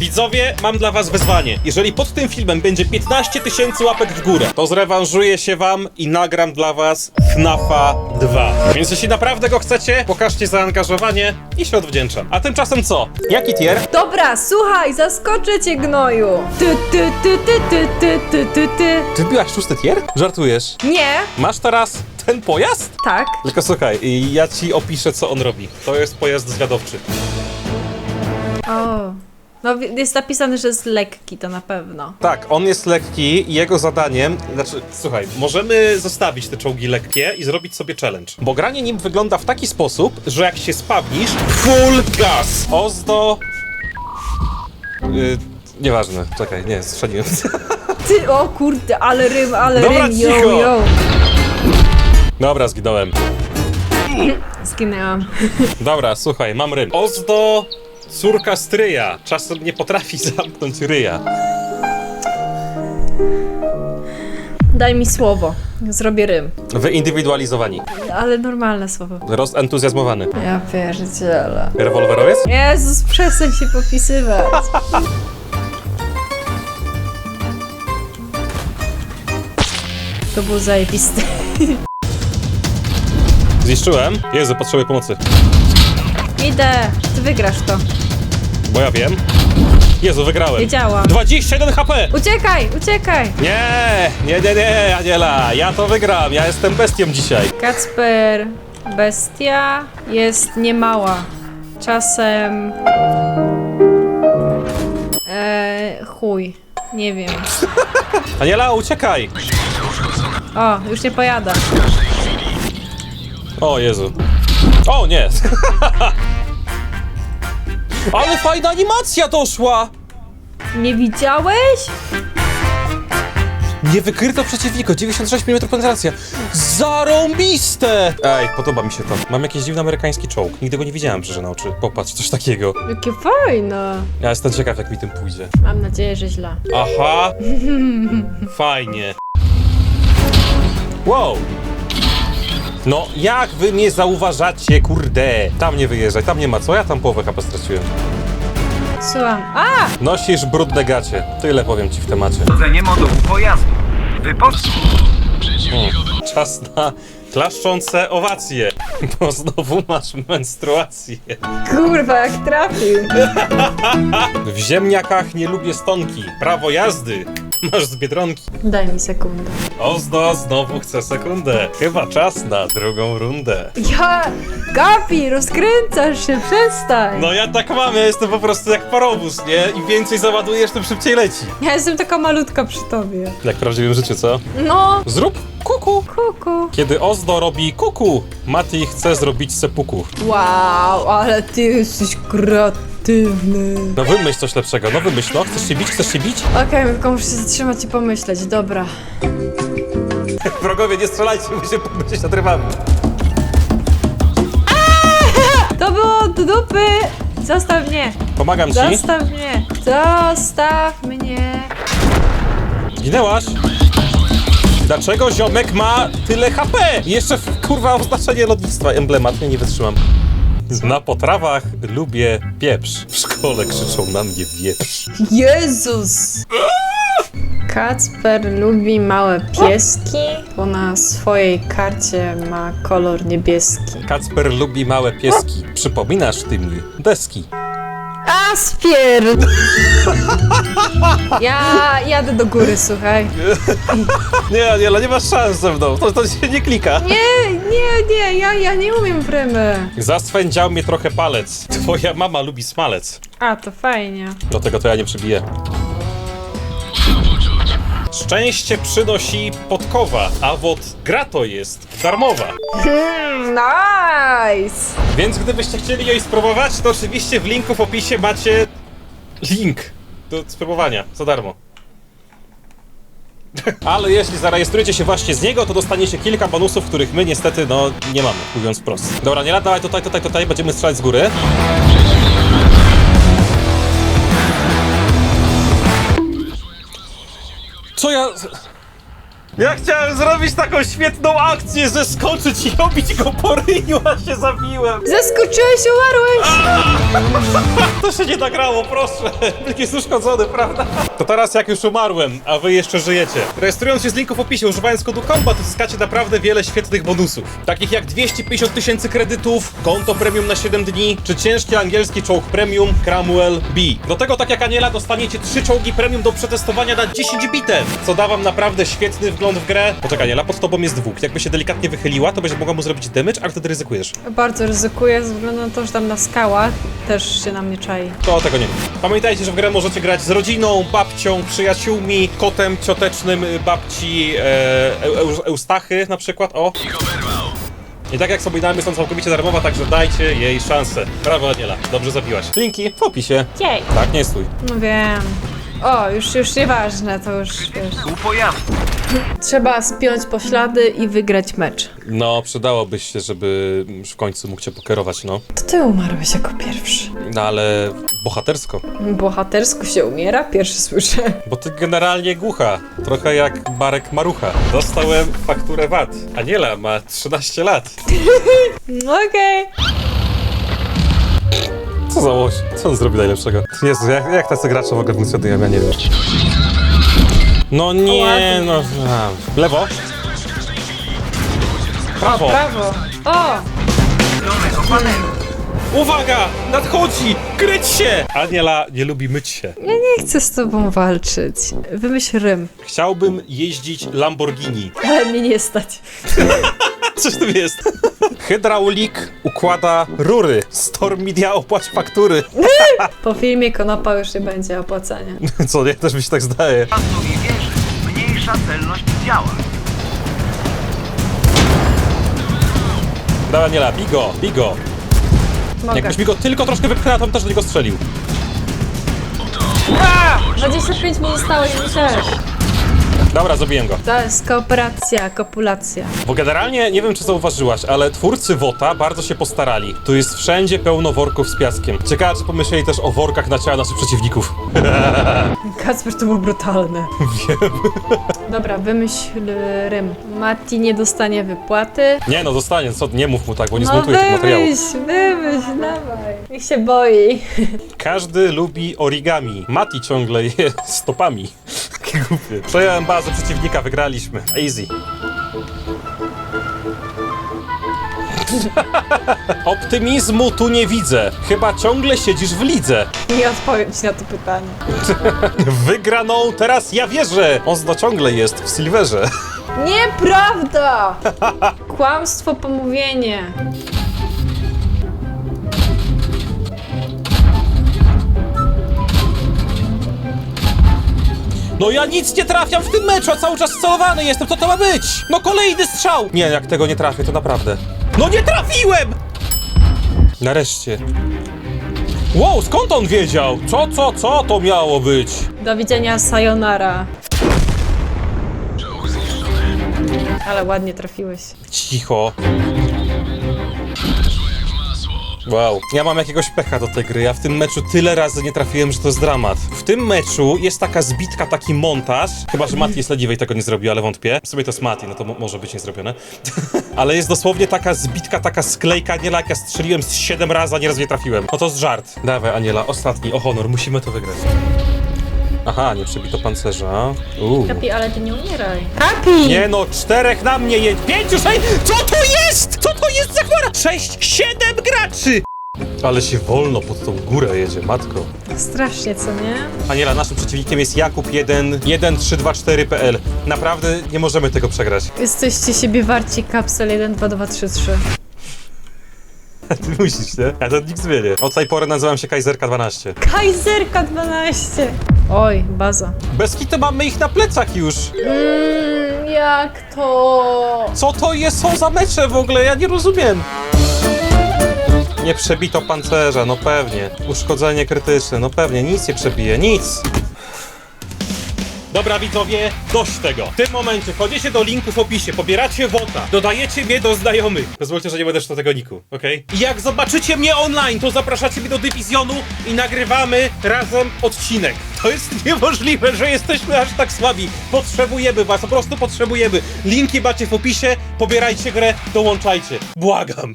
Widzowie, mam dla was wyzwanie. Jeżeli pod tym filmem będzie 15 tysięcy łapek w górę, to zrewanżuję się wam i nagram dla was FNAFa 2. Więc jeśli naprawdę go chcecie, pokażcie zaangażowanie i się odwdzięczam. A tymczasem co? Jaki tier? Dobra, słuchaj, zaskoczę cię, gnoju. Ty, ty, ty, ty, ty, ty, ty, ty, ty. Ty wbiłaś szósty tier? Żartujesz. Nie, Masz teraz ten pojazd? tak. Tylko słuchaj, ja ci opiszę, co on robi. To jest pojazd zwiadowczy. O. No, jest napisane, że jest lekki, to na pewno. Tak, on jest lekki i jego zadaniem, znaczy, słuchaj, możemy zostawić te czołgi lekkie i zrobić sobie challenge. Bo granie nim wygląda w taki sposób, że jak się spawnisz, full gas! Ozdo... Yy, nieważne, czekaj, nie, strzeliłem. Ty, o kurde, ale rym, ale Dobra, rym, yo, cicho. yo. Dobra, zginąłem. Zginęłam. Dobra, słuchaj, mam rym. Ozdo, córka stryja, czasem nie potrafi zamknąć ryja. Daj mi słowo. Zrobię rym. Wyindywidualizowani, Ale normalne słowo. rozentuzjazmowany. Ja pierdzielę. Rewolwerowiec? Jezus, przestań się popisywać. To było zajebiste. Zniszczyłem. Jezu, potrzebuję pomocy. Idę, ty wygrasz to. Bo ja wiem. Jezu, wygrałem. Wiedziałam. 21 HP! Uciekaj, uciekaj! Nie, nie, nie, nie, Aniela, ja to wygram, ja jestem bestią dzisiaj. Kacper, bestia jest niemała. Czasem... Eee, chuj. Nie wiem. Aniela, uciekaj! O, już nie pojada. O Jezu. O nie! Ale fajna animacja doszła! Nie widziałeś? Nie wykryto przeciwnika, 96 mm penetracja. Zarąbiste! Ej, podoba mi się to. Mam jakiś dziwny amerykański czołg. Nigdy go nie widziałem, że na oczy. Popatrz, coś takiego. Jakie fajne. Ja jestem ciekaw, jak mi tym pójdzie. Mam nadzieję, że źle. Aha! Fajnie. Wow! No, jak wy mnie zauważacie, kurde? Tam nie wyjeżdżaj, tam nie ma co, ja tam połowę HP straciłem. Słucham. A! Nosisz brudne gacie. Tyle powiem ci w temacie. Chodzenie modułu pojazdu. Wypoczynk. Czas na klaszczące owacje, bo znowu masz menstruację. Kurwa, jak trafił. W ziemniakach nie lubię stonki. Prawo jazdy masz z Biedronki. Daj mi sekundę. Ozdo znowu chce sekundę. Chyba czas na drugą rundę. Ja... Gapi, rozkręcasz się, przestań. No ja tak mam, ja jestem po prostu jak parowóz, nie? Im więcej załadujesz, tym szybciej leci. Ja jestem taka malutka przy tobie. Jak w prawdziwym życiu, co? No, Zrób kuku. kuku. Kiedy Ozdo robi kuku, Mati chce zrobić sepuku. Wow, ale ty jesteś kreatywny. No wymyśl coś lepszego, no wymyśl, no. Chcesz się bić, chcesz się bić? Okej, tylko muszę się zatrzymać i pomyśleć, dobra. Wrogowie, nie strzelajcie, bo się będziecie nadrywamy. To było do dupy! Zostaw mnie! Pomagam ci. Zostaw mnie! Zostaw mnie! Zginęłaś? Dlaczego ziomek ma tyle HP? Jeszcze kurwa oznaczenie lotnictwa emblematnie nie wytrzymam. Na potrawach lubię pieprz. W szkole krzyczą na mnie wieprz. Jezus! Kacper lubi małe pieski, bo na swojej karcie ma kolor niebieski. Kacper lubi małe pieski. Przypominasz ty mi deski. Aspier! Ja jadę do góry, słuchaj. Nie, nie, nie masz szans ze mną. To, to się nie klika. Nie, nie, nie, ja, ja nie umiem prymy. Zaswędział mnie trochę palec. Twoja mama lubi smalec. A, to fajnie. Do tego to ja nie przybiję. Szczęście przynosi podkowa, a wod gra to jest darmowa. Hmm, nice! Więc gdybyście chcieli jej spróbować, to oczywiście w linku w opisie macie link do spróbowania za darmo. Ale jeśli zarejestrujecie się właśnie z niego, to dostaniecie kilka bonusów, których my niestety, no, nie mamy, mówiąc wprost. Dobra, nie dawaj tutaj, tutaj, tutaj, będziemy strzelać z góry. Co ja... Ja chciałem zrobić taką świetną akcję, zeskoczyć i obić go po ryju, a się zabiłem. Zaskoczyłeś, umarłeś! To się nie nagrało, proszę. Plik jest uszkodzony, prawda? To teraz jak już umarłem, a wy jeszcze żyjecie. Rejestrując się z linku w opisie, używając kodu COMBAT, uzyskacie naprawdę wiele świetnych bonusów. Takich jak 250 tysięcy kredytów, konto premium na 7 dni, czy ciężki angielski czołg premium Cramwell B. Do tego, tak jak Aniela, dostaniecie 3 czołgi premium do przetestowania na 10 bitew, co da wam naprawdę świetny wgląd w grę. Poczekaj, Aniela, pod tobą jest dwóch. Jakby się delikatnie wychyliła, to będziesz mogła mu zrobić damage, ale wtedy ryzykujesz. Bardzo ryzykuję ze względu na to, że tam na skałach też się na mnie czai. To tego nie wiem. Pamiętajcie, że w grę możecie grać z rodziną, babcią, przyjaciółmi, kotem ciotecznym babci e, Eu- Eustachy na przykład, o. I tak jak sobie damy, są całkowicie darmowa, także dajcie jej szansę. Brawo Aniela, dobrze zabiłaś. Linki w opisie. Jej! Tak, nie stój. No wiem. O, już, już nieważne, to już wiesz. U pojazdu. Trzeba spiąć poślady i wygrać mecz. No, przydałoby się, żeby w końcu mógł cię pokierować, no. To ty umarłeś jako pierwszy. No ale bohatersko. Bohatersko się umiera? Pierwszy słyszę. Bo ty generalnie głucha. Trochę jak Barek Marucha. Dostałem fakturę VAT. Aniela ma 13 lat. Okej. Co za łoś? Co on zrobi najlepszego? Jezu, jak, jak tacy gracze w ogóle funkcjonują, ja nie wiem. No nie, no... a, Lewo. Prawo. Brawo. O! Uwaga! Nadchodzi! Kryć się! Aniela nie lubi myć się. Ja nie chcę z tobą walczyć. Wymyśl rym. Chciałbym jeździć Lamborghini. Ale mnie nie stać. Coś tu jest. Hydraulik układa rury. Storm Media opłać faktury. Po filmie Konopa już nie będzie opłacania. Co, nie? Też mi się tak zdaje. Pojazdu i wieży. Zmniejsza celność działa. Dawaj Aniela, bigo, bigo. Mogę. Jakbyś mi go tylko troszkę wypchnęła, to bym też do niego strzelił. 25 mi zostało, nie też. Dobra, zabiję go. To jest kooperacja, kopulacja. Bo generalnie, nie wiem czy zauważyłaś, ale twórcy WOTA bardzo się postarali. Tu jest wszędzie pełno worków z piaskiem. Ciekawe, czy pomyśleli też o workach na ciała naszych przeciwników. Kacper to było brutalne. Wiem. Dobra, wymyśl rym. Mati nie dostanie wypłaty. Nie no, zostanie, co, nie mów mu tak, bo nie No zmontuje tych materiałów. wymyśl, wymyśl, dawaj. Niech się boi. Każdy lubi origami. Mati ciągle je stopami. Głupie. Przejąłem bazę przeciwnika, wygraliśmy. Easy. Optymizmu tu nie widzę. Chyba ciągle siedzisz w lidze. Nie odpowiem ci na to pytanie. Wygraną teraz ja wierzę. On ciągle jest w Silverze. Nieprawda! Kłamstwo, pomówienie. No ja nic nie trafiam w tym meczu, a cały czas celowany jestem, co to ma być? No kolejny strzał! Nie, jak tego nie trafię, to naprawdę. No nie trafiłem! Nareszcie. Wow, skąd on wiedział? Co, co, co to miało być? Do widzenia, sayonara. Ale ładnie trafiłeś. Cicho. Wow, ja mam jakiegoś pecha do tej gry. Ja w tym meczu tyle razy nie trafiłem, że to jest dramat. W tym meczu jest taka zbitka, taki montaż. Chyba, że Mati jest leniwy i tego nie zrobił, ale wątpię. W sumie to jest Mati, no to mo- może być niezrobione. ale jest dosłownie taka zbitka, taka sklejka, Aniela, jak ja strzeliłem z 7 razy, a nieraz nie trafiłem. No to jest żart. Dawaj, Aniela, ostatni, o honor, musimy to wygrać. Aha, nie przebito pancerza. Uuu. Kapi, ale ty nie umieraj. Kapi! Nie no, czterech na mnie jedź. Pięciu, sześć! Co to jest? Co to jest za chmura? Sześć, siedem graczy! Ale się wolno pod tą górę jedzie, matko. Strasznie, co nie? Aniela, naszym przeciwnikiem jest Jakub 1, 1324.pl. Naprawdę nie możemy tego przegrać. Jesteście siebie warci, kapsel 1, 2, 2, 3, 3. Ty musisz, nie? Ja to nikt zmienię. Od tej pory nazywam się Kajzerka 12. Kajzerka 12! Oj, baza. Bez kitu mamy ich na plecach już. Mmm, jak to? Co to jest, są za mecze w ogóle? Ja nie rozumiem. Nie przebito pancerza, no pewnie. Uszkodzenie krytyczne, no pewnie. Nic nie przebije, nic. Dobra widzowie, dość tego. W tym momencie wchodzicie do linku w opisie, pobieracie WOTA, dodajecie mnie do znajomych. Pozwólcie, że nie będę czytał tego niku, okej? I jak zobaczycie mnie online, to zapraszacie mnie do dywizjonu i nagrywamy razem odcinek. To jest niemożliwe, że jesteśmy aż tak słabi. Potrzebujemy was, po prostu potrzebujemy. Linki macie w opisie, pobierajcie grę, dołączajcie. Błagam.